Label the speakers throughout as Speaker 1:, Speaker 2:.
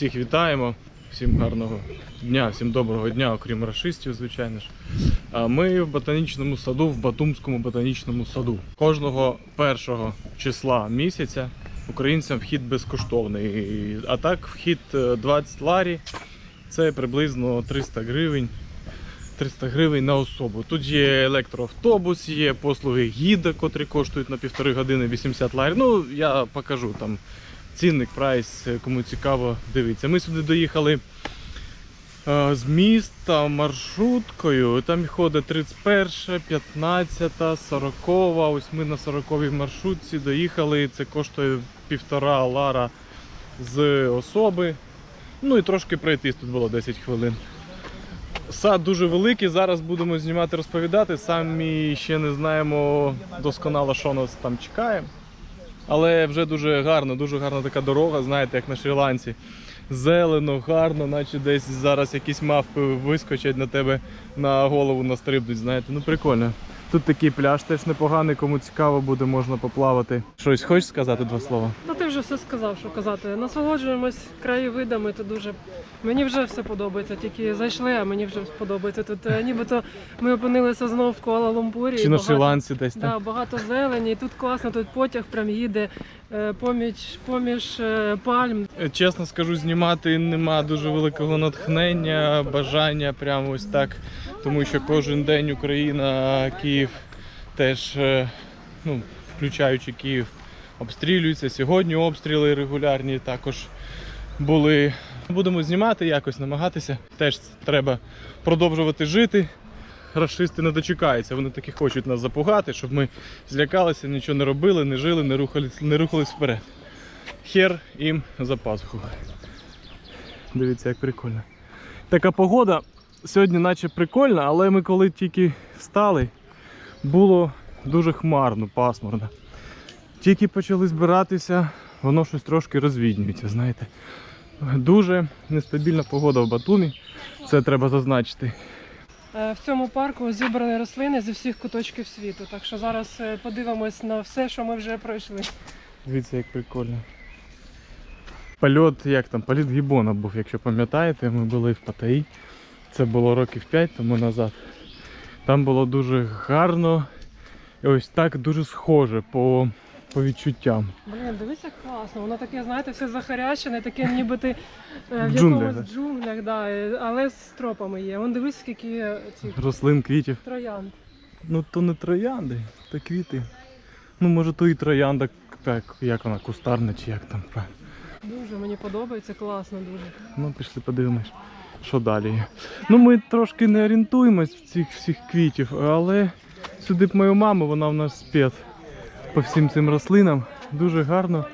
Speaker 1: Всіх вітаємо, всім гарного дня, всім доброго дня, окрім рашистів, звичайно ж. Ми в ботанічному саду, в Батумському ботанічному саду. Кожного першого числа місяця українцям вхід безкоштовний. А так, вхід е, 20 ларі, це приблизно 300 гривень. 300 гривень на особу. Тут є електроавтобус, є послуги гіда, котрі коштують на півтори години 80 ларів. Ну, я покажу там цінник, прайс, е, кому цікаво, дивіться. Ми сюди доїхали е, з міста маршруткою. Там ходить 31, 15, 40. Ось ми на 40 маршрутці доїхали. Це коштує півтора лара з особи. Ну і трошки пройтись тут було 10 хвилин. Сад дуже великий, зараз будемо знімати, розповідати. Самі ще не знаємо досконало, що нас там чекає. Але вже дуже гарно, дуже гарна така дорога, знаєте, як на Шрі-Ланці. Зелено, гарно, наче десь зараз якісь мавпи вискочать на тебе на голову настрибнуть, знаєте. Ну прикольно. Тут такий пляж теж непоганий, кому цікаво буде, можна поплавати. Щось хочеш сказати два слова?
Speaker 2: Ну ти вже все сказав, що казати. Насолоджуємось краєвидами, то дуже. Мені вже все подобається, тільки зайшли, а мені вже подобається. Тут е, нібито ми опинилися знову в Куала-Лумпурі.
Speaker 1: Чи на
Speaker 2: багато-
Speaker 1: Шрі-Ланці десь там?
Speaker 2: Да, багато зелені, тут класно, тут потяг прям їде е, поміж, поміж е, пальм.
Speaker 1: Чесно скажу, знімати нема дуже великого натхнення, бажання прямо ось так. Тому що кожен день Україна, Київ теж, е, ну, включаючи Київ, обстрілюється. Сьогодні обстріли регулярні також були. Будемо знімати якось, намагатися. Теж треба продовжувати жити. Рашисти не дочекаються, вони таки хочуть нас запугати, щоб ми злякалися, нічого не робили, не жили, не рухались, не рухались вперед. Хер їм за пазуху. Дивіться, як прикольно. Така погода сьогодні наче прикольна, але ми коли тільки встали, було дуже хмарно, пасмурно. Тільки почали збиратися, воно щось трошки розвіднюється, знаєте. Дуже нестабільна погода в Батумі, це треба зазначити.
Speaker 2: Е, В цьому парку зібрані рослини зі всіх куточків світу. Так що зараз е, подивимось на все, що ми вже пройшли.
Speaker 1: Дивіться, як прикольно. Польот, як там, політ гібона був, якщо пам'ятаєте, ми були в Паттайі. Це було років 5 тому назад. Там було дуже гарно і ось так дуже схоже по, по відчуттям.
Speaker 2: Блін, дивись, як класно. Воно таке, знаєте, все захарящене, таке ніби ти е, в
Speaker 1: Джунглях,
Speaker 2: якомусь джунглях, да, е, але з тропами є. Вон дивись, скільки цих
Speaker 1: Рослин, квітів.
Speaker 2: троянд.
Speaker 1: Ну то не троянди, то квіти. Ну може то і троянда, так, як вона, кустарна чи як там.
Speaker 2: Дуже мені подобається, класно дуже.
Speaker 1: Ну, пішли подивимось, що далі. Ну, ми трошки не орієнтуємось в цих всіх квітів, але сюди б мою маму, вона в нас спец по всім цим рослинам. Дуже гарно,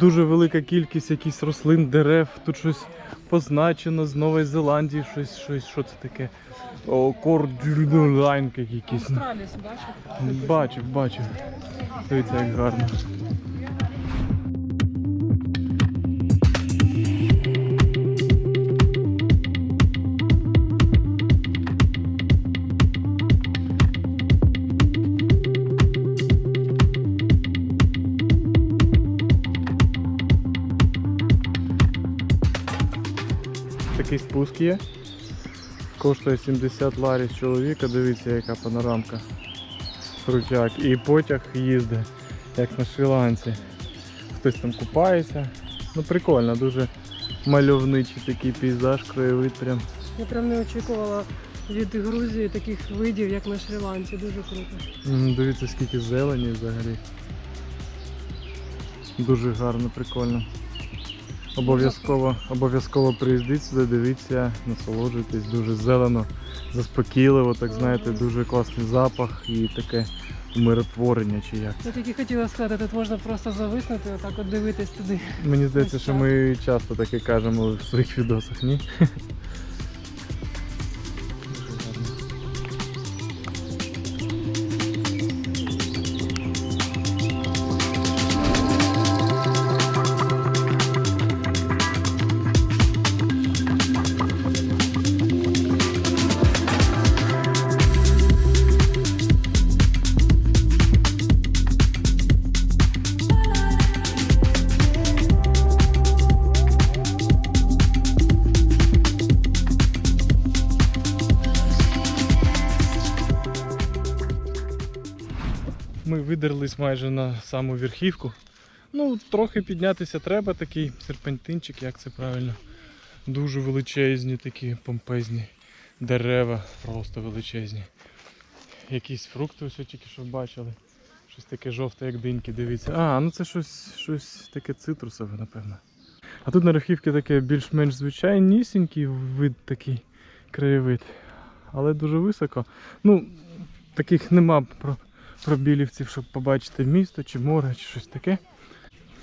Speaker 1: дуже велика кількість якихось рослин, дерев. Тут щось позначено з Нової Зеландії, щось, щось, що це таке. Кордюлайн якийсь. Бачив, бачив. Дивіться, як гарно. Спуск є. Коштує 70 ларів з чоловіка, дивіться яка панорамка. Крутяк. І потяг їздить, як на Шрі-Ланці. Хтось там купається. Ну прикольно, дуже мальовничий такий пейзаж, краєвид прям.
Speaker 2: Я прям не очікувала від Грузії таких видів, як на Шрі-Ланці. Дуже круто.
Speaker 1: М, Дивіться скільки зелені взагалі. Дуже гарно, прикольно. Обов'язково, обов'язково приїздіть сюди, дивіться, насолоджуйтесь, дуже зелено, заспокійливо, так знаєте, дуже класний запах і таке умиротворення чи як.
Speaker 2: Я тільки хотіла сказати, тут можна просто зависнути, отак от дивитись туди.
Speaker 1: Мені здається, що ми часто таке кажемо в своїх відосах, ні? Видерлись майже на саму верхівку. Ну, трохи піднятися треба, такий серпантинчик, як це правильно. Дуже величезні такі помпезні дерева, просто величезні. Якісь фрукти ось тільки що бачили. Щось таке жовте, як диньки, дивіться. А, ну це щось, щось таке цитрусове, напевно. А тут на верхівці таке більш-менш звичайнісінький вид такий краєвид. Але дуже високо. Ну, таких нема пробілівців, щоб побачити місто чи море, чи щось таке.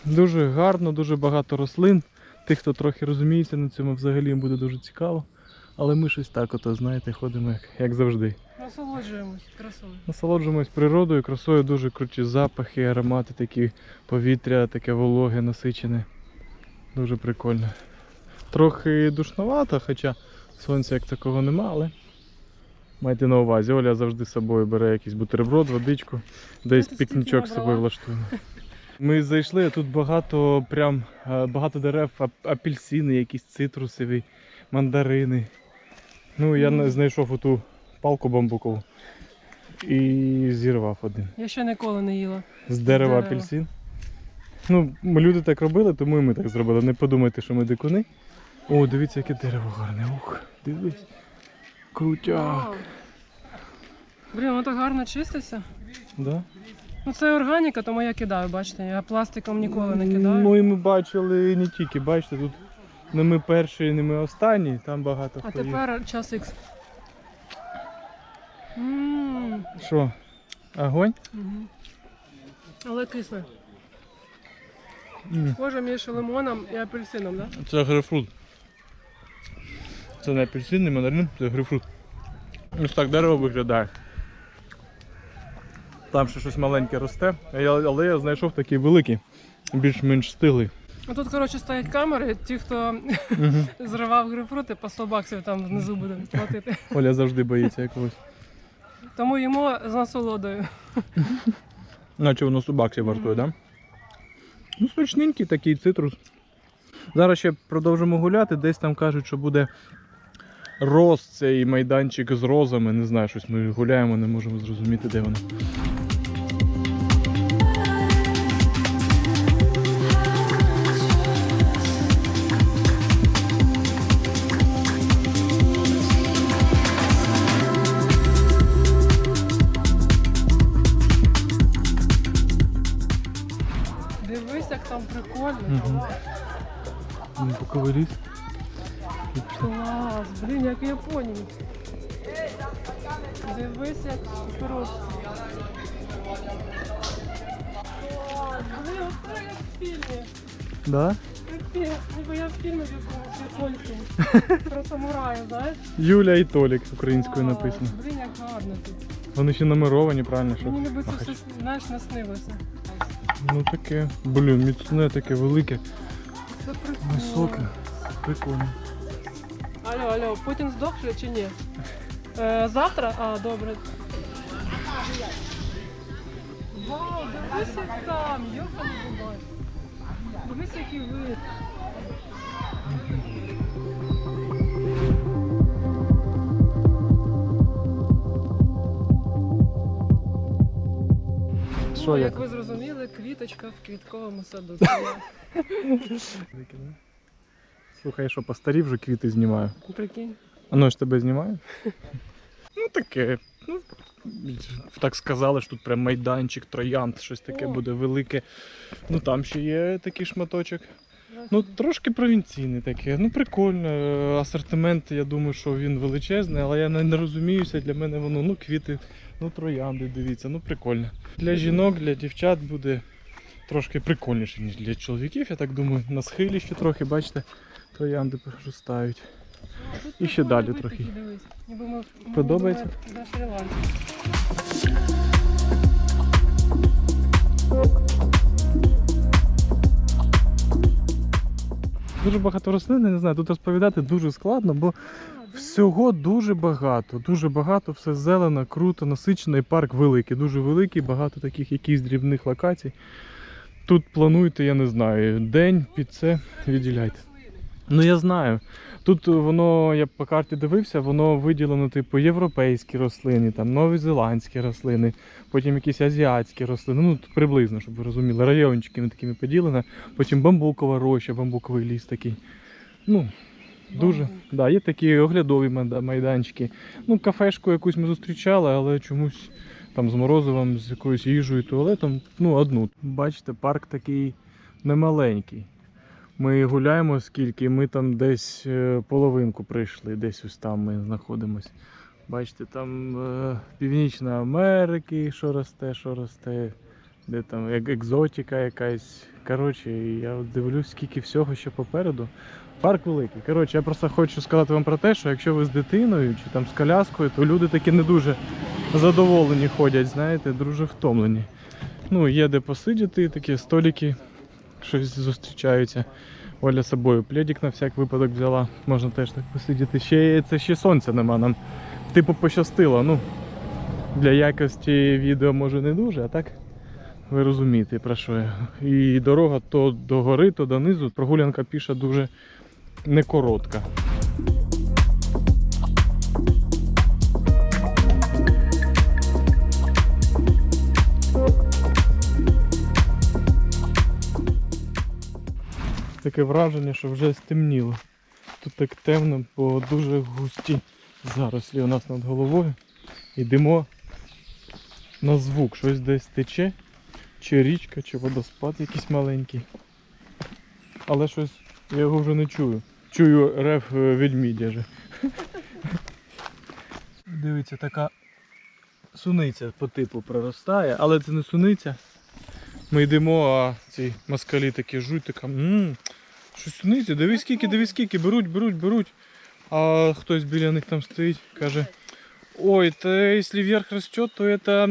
Speaker 1: Дуже гарно, дуже багато рослин. Тих, хто трохи розуміється на цьому, взагалі їм буде дуже цікаво. Але ми щось так, ото, знаєте, ходимо як, як завжди.
Speaker 2: Насолоджуємось красою.
Speaker 1: Насолоджуємось природою, красою, дуже круті запахи, аромати, такі повітря, таке вологе, насичене. Дуже прикольно. Трохи душновато, хоча сонця як такого нема, але майте на увазі, Оля завжди з собою бере якийсь бутерброд, водичку, десь пікнічок з собою влаштуємо. Ми зайшли, а тут багато прям е, багато дерев, апельсини, якісь цитрусові, мандарини. Ну, я знайшов оту палку бамбукову і зірвав один.
Speaker 2: Я ще ніколи не їла.
Speaker 1: З дерева апельсин. Ну, ми- люди так робили, тому і ми так зробили. Не подумайте, що ми дикуни. О, дивіться, яке дерево гарне. Ух, дивись. Крутяк.
Speaker 2: Вау. Блін, воно так гарно чиститься.
Speaker 1: Да?
Speaker 2: Ну це органіка, тому я кидаю, бачите, я пластиком ніколи не кидаю.
Speaker 1: Ну і ми бачили не тільки, бачите, тут не ми перші, не ми останні, там багато
Speaker 2: А
Speaker 1: хто є.
Speaker 2: тепер час ікс.
Speaker 1: Що? Огонь?
Speaker 2: Але кисле.
Speaker 1: М.
Speaker 2: Схоже між лимоном і апельсином, да?
Speaker 1: Це грейпфрут. Це не апельсин, не мандарин, це грейпфрут. Ось так дерево виглядає. Там ще щось маленьке росте, але я знайшов такий великий, більш-менш стилий.
Speaker 2: А тут, коротше, стоять камери, ті, хто зривав грейпфрути, по 100 баксів там внизу буде платити.
Speaker 1: Оля завжди боїться якогось.
Speaker 2: Тому їмо з насолодою.
Speaker 1: Наче воно 100 баксів вартує, так? Да? Ну, смачненький такий цитрус. Зараз ще продовжимо гуляти, десь там кажуть, що буде роз цей майданчик з розами. Не знаю, щось ми гуляємо, не можемо зрозуміти, де вони.
Speaker 2: Дивись, як там прикольно.
Speaker 1: Мгм. Буковий ліс.
Speaker 2: Як в Японії. Дивись, як просто. Блін, оце як в фільмі.
Speaker 1: Да?
Speaker 2: Ніби я в фільмі в якомусь японському. Про самурая, знаєш?
Speaker 1: Юля і Толік українською написано.
Speaker 2: Блін, як гарно тут.
Speaker 1: Вони ще нумеровані, правильно? Що?
Speaker 2: Мені ніби це все, знаєш, наснилося.
Speaker 1: Ну таке. Блін, міцне таке велике,
Speaker 2: Це прикольно.
Speaker 1: високе. Прикольно.
Speaker 2: Алло, алло, Путін здох вже чи ні? Е, завтра? А, добре. Вау, дивись як там, йоханий бабай. Дивись, який вид.
Speaker 1: Що
Speaker 2: ну,
Speaker 1: як?
Speaker 2: як ви зрозуміли, квіточка в квітковому саду. Це я.
Speaker 1: Слухай, я що, постарів вже квіти знімаю.
Speaker 2: Прикинь.
Speaker 1: А ну ж тебе знімаю? ну таке. Ну, так сказали, що тут прям майданчик, троянд, щось таке
Speaker 2: О.
Speaker 1: буде велике. Ну там ще є такий шматочок. Ну, трошки провінційний таке. Ну, прикольно. Е, Асортимент, я думаю, що він величезний, але я не розуміюся. Для мене воно, ну, квіти, ну, троянди, дивіться, ну прикольно. Для жінок, для дівчат буде трошки прикольніше, ніж для чоловіків. Я так думаю, на схилі ще трохи, бачите, троянди проростають. І ще далі трохи. Подобається? Дуже багато рослин, я не знаю, тут розповідати дуже складно, бо всього дуже багато. Дуже багато, все зелено, круто, насичено і парк великий, дуже великий, багато таких якихось дрібних локацій. Тут плануйте, я не знаю, день під це відділяйте. Ну я знаю. Тут воно, я по карті дивився, воно виділено, типу, європейські рослини, там новозеландські рослини, потім якісь азіатські рослини. Ну, приблизно, щоб ви розуміли, райончиками такими поділено. Потім бамбукова роща, бамбуковий ліс такий. Ну, дуже.
Speaker 2: Бамбук.
Speaker 1: Да, є такі оглядові майданчики. Ну, кафешку якусь ми зустрічали, але чомусь там з морозивом, з якоюсь їжею, туалетом, ну, одну. Бачите, парк такий немаленький. Ми гуляємо скільки, ми там десь е, половинку прийшли, десь ось там ми знаходимось. Бачите, там е, Північна Америки, що росте, що росте, де там як екзотика якась. Коротше, я дивлюсь, скільки всього ще попереду. Парк великий. Коротше, я просто хочу сказати вам про те, що якщо ви з дитиною чи там з коляскою, то люди такі не дуже задоволені ходять, знаєте, дуже втомлені. Ну, є де посидіти, такі столики, щось зустрічаються. Оля з собою пледик на всяк випадок взяла. Можна теж так посидіти. Ще це ще сонця нема нам. Типу пощастило. Ну, для якості відео може не дуже, а так ви розумієте про що я. І дорога то до гори, то донизу. Прогулянка піша дуже не коротка. Таке враження, що вже стемніло. Тут так темно, бо дуже густі зарослі у нас над головою. Йдемо на звук, щось десь тече, чи річка, чи водоспад якийсь маленький. Але щось я його вже не чую. Чую рев е, ведмідя же. Дивіться, така суниця по типу проростає, але це не суниця. Ми йдемо, а ці москалі такі жуть, така. Ммм, що суниця, дивись скільки, дивись скільки, беруть, беруть, беруть. А хтось біля них там стоїть, каже. Ой, та якщо вверх росте, то це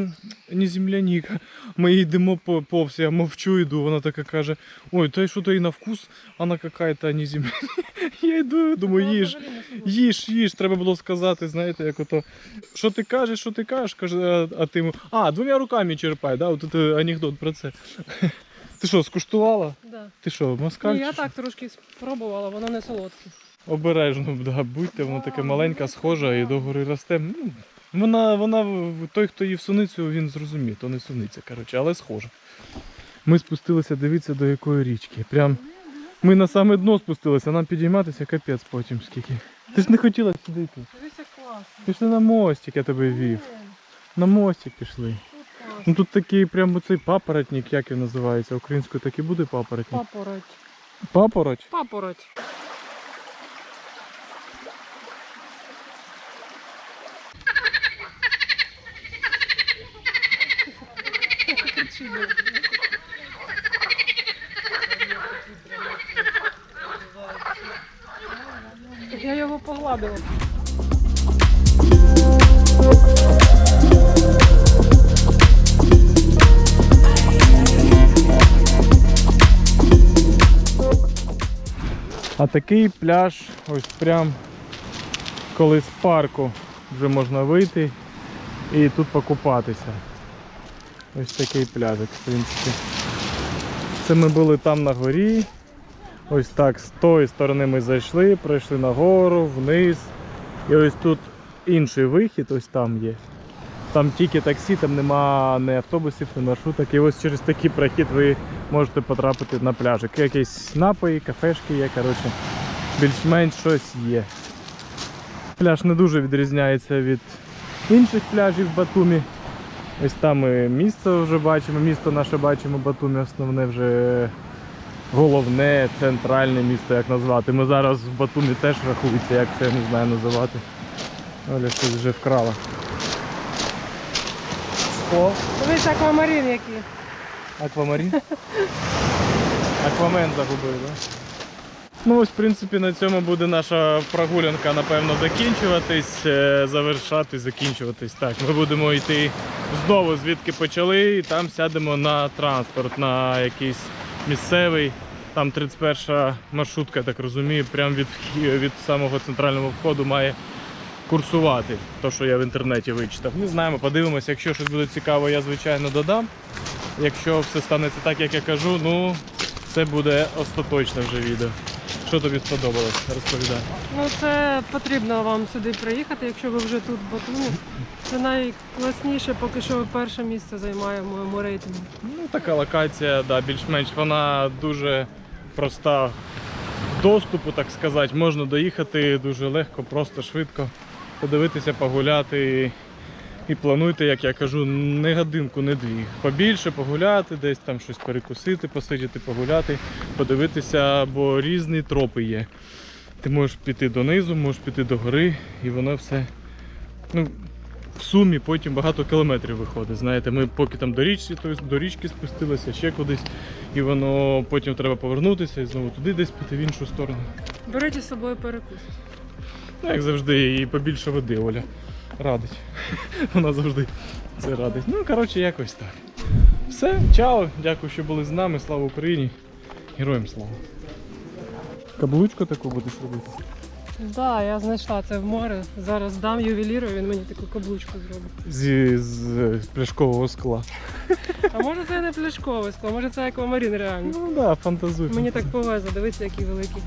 Speaker 1: не земляника. Йдемо по- повз, я мовчу йду, вона така каже, ой, то що то і на вкус, вона какая-то не земляника. Я йду, думаю, їж. Їж, їж, треба було сказати, знаєте, як ото. Що ти кажеш, що ти кажеш, каже, а, а ти йому. А, двома руками черпай, да? От це анекдот про це. Ти що, скуштувала?
Speaker 2: Да.
Speaker 1: Ти що, москаль?
Speaker 2: Ні, я так трошки спробувала, воно не солодке.
Speaker 1: Обережно, да, будьте, воно таке маленька, схожа і догори росте. Ну, вона, вона, той, хто їв суницю, він зрозуміє, то не суниця, коротше, але схожа. Ми спустилися, дивіться, до якої річки. Прям ми на саме дно спустилися, нам підійматися капець потім скільки. Ти ж не хотіла сюди йти. Пішли на мостик, я тебе вів. На мостик пішли.
Speaker 2: Тут.
Speaker 1: Ну тут такий прям оцей папоротник, як він називається. Українською так і буде папоротник.
Speaker 2: Папороть.
Speaker 1: Папороть?
Speaker 2: Папороть. Я його погладила.
Speaker 1: А такий пляж, ось прям коли з парку вже можна вийти і тут покупатися. Ось такий пляжик, в принципі. Це ми були там на горі. Ось так з тої сторони ми зайшли, пройшли нагору, вниз. І ось тут інший вихід, ось там є. Там тільки таксі, там нема ні автобусів, ні маршруток. І ось через такий прохід ви можете потрапити на пляжик. Якісь напої, кафешки є, коротше, більш-менш щось є. Пляж не дуже відрізняється від інших пляжів в Батумі. Ось там ми місце вже бачимо, місто наше бачимо, Батумі основне вже головне, центральне місто, як назвати. Ми зараз в Батумі теж рахується, як це я не знаю називати. Оля щось вже вкрала. О,
Speaker 2: Дивись, аквамарин який.
Speaker 1: Аквамарін? Аквамен загубив, так? Ну ось, в принципі, на цьому буде наша прогулянка, напевно, закінчуватись, е, завершатись, закінчуватись. Так, ми будемо йти знову, звідки почали, і там сядемо на транспорт, на якийсь місцевий. Там 31 маршрутка, я так розумію, прямо від, від самого центрального входу має курсувати. То, що я в інтернеті вичитав. Не знаємо, подивимося. Якщо щось буде цікаво, я звичайно додам. Якщо все станеться так, як я кажу, ну це буде остаточне вже відео. Що тобі сподобалось? Розповідай.
Speaker 2: Ну це потрібно вам сюди приїхати, якщо ви вже тут в Батумі. Це найкласніше, поки що перше місце займає в моєму рейтингу.
Speaker 1: Ну, така локація, да, більш-менш вона дуже проста доступу, так сказати. Можна доїхати дуже легко, просто швидко, подивитися, погуляти. І плануйте, як я кажу, не годинку, не дві. Побільше погуляти, десь там щось перекусити, посидіти, погуляти, подивитися, бо різні тропи є. Ти можеш піти донизу, можеш піти до гори, і воно все. Ну, в сумі потім багато кілометрів виходить. Знаєте, ми поки там до річки, тобто до річки спустилися, ще кудись, і воно потім треба повернутися і знову туди десь піти в іншу сторону.
Speaker 2: Беріть із собою перекус.
Speaker 1: Ну, як завжди, і побільше води, Оля. Радить. Вона завжди це радить. Ну, коротше, якось так. Все, чао, дякую, що були з нами. Слава Україні! Героям слава! Каблучку таку будеш робити?
Speaker 2: Так, да, я знайшла це в море. Зараз дам ювеліру, він мені таку каблучку зробить.
Speaker 1: Зі з пляшкового скла.
Speaker 2: А може це не пляшкове скло, може це аквамарин реально.
Speaker 1: Ну так, да, фантазуй.
Speaker 2: Мені так повезло, дивіться, який великий.